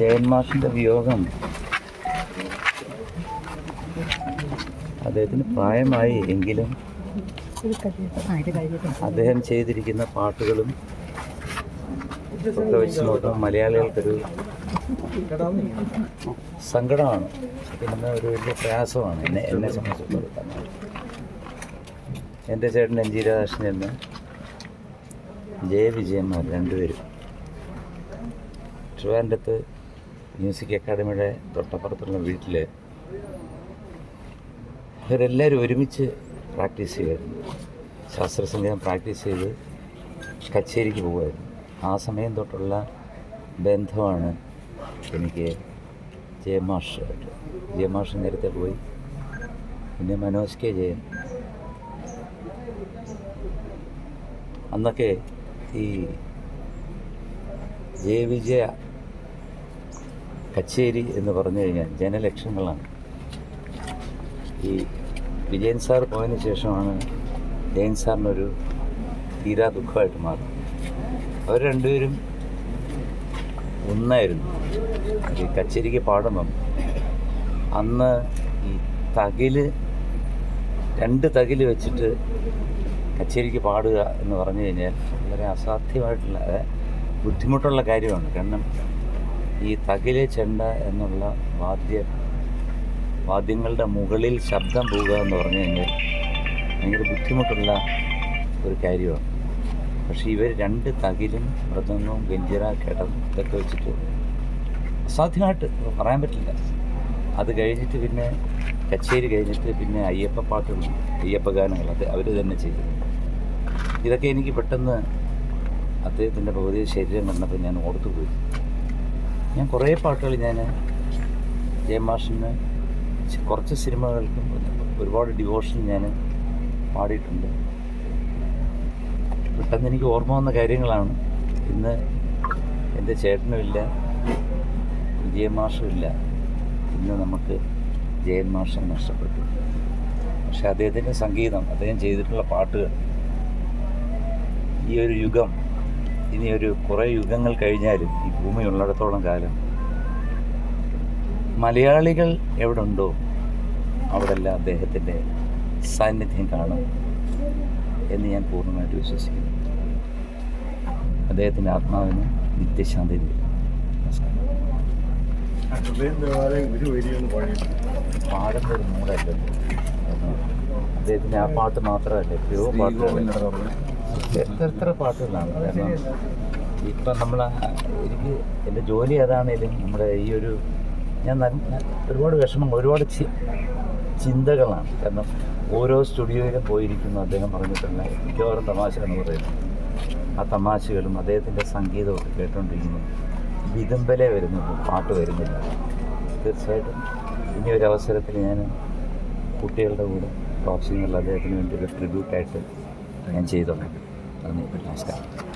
ജയൻ മാഷിന്റെ വിയോഗം. അദ്ദേഹത്തിന് പ്രായമായി എങ്കിലും അദ്ദേഹം ചെയ്തിരിക്കുന്ന പാട്ടുകളും ഒക്കെ വെച്ച് നോക്കുമ്പോൾ മലയാളികൾക്കൊരു സങ്കടമാണ്. പിന്നെ ഒരു വലിയ പ്രയാസമാണ് എന്നെ എന്നെ സംബന്ധിച്ചിടത്തോളം. എന്റെ ചേട്ടൻ എൻ ജി രാധാകൃഷ്ണൻ എന്ന് ജയവിജയന്മാർ രണ്ടുപേരും. ട്രിവാൻഡത്ത് മ്യൂസിക് അക്കാഡമിയുടെ തൊട്ടപ്പുറത്തുള്ള വീട്ടിൽ അവരെല്ലാവരും ഒരുമിച്ച് പ്രാക്ടീസ് ചെയ്യുമായിരുന്നു ശാസ്ത്ര സംഗീതം പ്രാക്ടീസ് ചെയ്ത് കച്ചേരിക്ക് പോകുമായിരുന്നു ആ സമയം തൊട്ടുള്ള ബന്ധമാണ് എനിക്ക് ജയമാഷായിട്ട് ജയമാഷ് നേരത്തെ പോയി. പിന്നെ മനോജ് കെ ജയൻ. അന്നൊക്കെ ഈ ജയവിജയ കച്ചേരി എന്ന് പറഞ്ഞു കഴിഞ്ഞാൽ ജനലക്ഷങ്ങളാണ്. ഈ വിജയൻ സാർ പോയതിന് ശേഷമാണ് ജയൻ സാറിനൊരു തീരാ ദുഃഖമായിട്ട് മാറി അവർ രണ്ടുപേരും ഒന്നായിരുന്നു. ഈ കച്ചേരിക്ക് പാടുമ്പം അന്ന് ഈ തകിൽ രണ്ട് തകിൽ വെച്ചിട്ട് കച്ചേരിക്ക് പാടുക എന്ന് പറഞ്ഞു കഴിഞ്ഞാൽ വളരെ അസാധ്യമായിട്ടുള്ള ബുദ്ധിമുട്ടുള്ള കാര്യമാണ്. കാരണം ഈ തകിൽ ചെണ്ട എന്നുള്ള വാദ്യ വാദ്യങ്ങളുടെ മുകളിൽ ശബ്ദം പോവുക എന്ന് പറഞ്ഞു കഴിഞ്ഞാൽ ഭയങ്കര ബുദ്ധിമുട്ടുള്ള ഒരു കാര്യമാണ്. പക്ഷേ ഇവർ രണ്ട് തകിലും മൃദംഗവും ഗഞ്ചിറ കേട്ടം ഇതൊക്കെ വെച്ചിട്ട് അസാധ്യമായിട്ട് പറയാൻ പറ്റില്ല. അത് കഴിഞ്ഞിട്ട് പിന്നെ കച്ചേരി കഴിഞ്ഞിട്ട് പിന്നെ അയ്യപ്പ പാട്ടുകൾ അയ്യപ്പ ഗാനങ്ങൾ അത് അവർ തന്നെ ചെയ്തു ഇതൊക്കെ എനിക്ക് പെട്ടെന്ന് അദ്ദേഹത്തിന്റെ ഭൗതിക ശരീരം കണ്ടപ്പോൾ ഞാൻ ഓർത്തു പോയി ഞാൻ കുറേ പാട്ടുകൾ ഞാൻ ജയമാഷിന് കുറച്ച് സിനിമകൾക്കും ഒരുപാട് ഡിവോഷൻ ഞാൻ പാടിയിട്ടുണ്ട്. പെട്ടെന്ന് എനിക്ക് ഓർമ്മ വന്ന കാര്യങ്ങളാണ്. ഇന്ന് എന്റെ ചേട്ടനുമില്ല വിജയമാഷും ഇല്ല. ഇന്ന് നമുക്ക് ജയൻ മാഷം നഷ്ടപ്പെട്ടു. പക്ഷെ അദ്ദേഹത്തിന്റെ സംഗീതം അദ്ദേഹം ചെയ്തിട്ടുള്ള പാട്ടുകൾ ഈ ഒരു യുഗം ഇനി ഒരു കുറേ യുഗങ്ങൾ കഴിഞ്ഞാലും ഈ ഭൂമി ഉള്ളിടത്തോളം കാലം മലയാളികൾ എവിടെ ഉണ്ടോ അവിടെല്ലാം അദ്ദേഹത്തിന്റെ സാന്നിധ്യം കാണും എന്ന് ഞാൻ പൂർണമായിട്ട് വിശ്വസിക്കുന്നു. അദ്ദേഹത്തിന്റെ ആത്മാവിന് നിത്യശാന്തി. നമസ്കാരം. മൂടല്ലോ? അദ്ദേഹത്തിന്റെ ആ പാട്ട് മാത്രമല്ല? എത്രയോ പാട്ടുകൾ എത്ര പാട്ട് ഇപ്പം നമ്മൾ എനിക്ക് എന്റെ ജോലി അതാണേലും നമ്മുടെ ഈ ഒരു ഞാൻ ഒരുപാട് വിഷമം ഒരുപാട് ചിന്തകളാണ്. കാരണം ഓരോ സ്റ്റുഡിയോയിലും പോയിരിക്കുന്നു അദ്ദേഹം പറഞ്ഞിട്ടുള്ള മിക്കവാറും തമാശ എന്ന് പറയുന്നത് ആ തമാശകളും അദ്ദേഹത്തിന്റെ സംഗീതവും ഒക്കെ കേട്ടുകൊണ്ടിരിക്കുന്നു വിതുമ്പലേ വരുന്നുള്ളൂ പാട്ട് വരുന്നില്ല. തീർച്ചയായിട്ടും ഇനി ഒരു അവസരത്തിൽ ഞാൻ കുട്ടികളുടെ കൂടെ ടോപ്സിങ്ങുള്ള അദ്ദേഹത്തിന് വേണ്ടി ഒരു ട്രിബ്യൂട്ടായിട്ട് ഞാൻ ചെയ്തോളാം നന്ദി നമസ്കാരം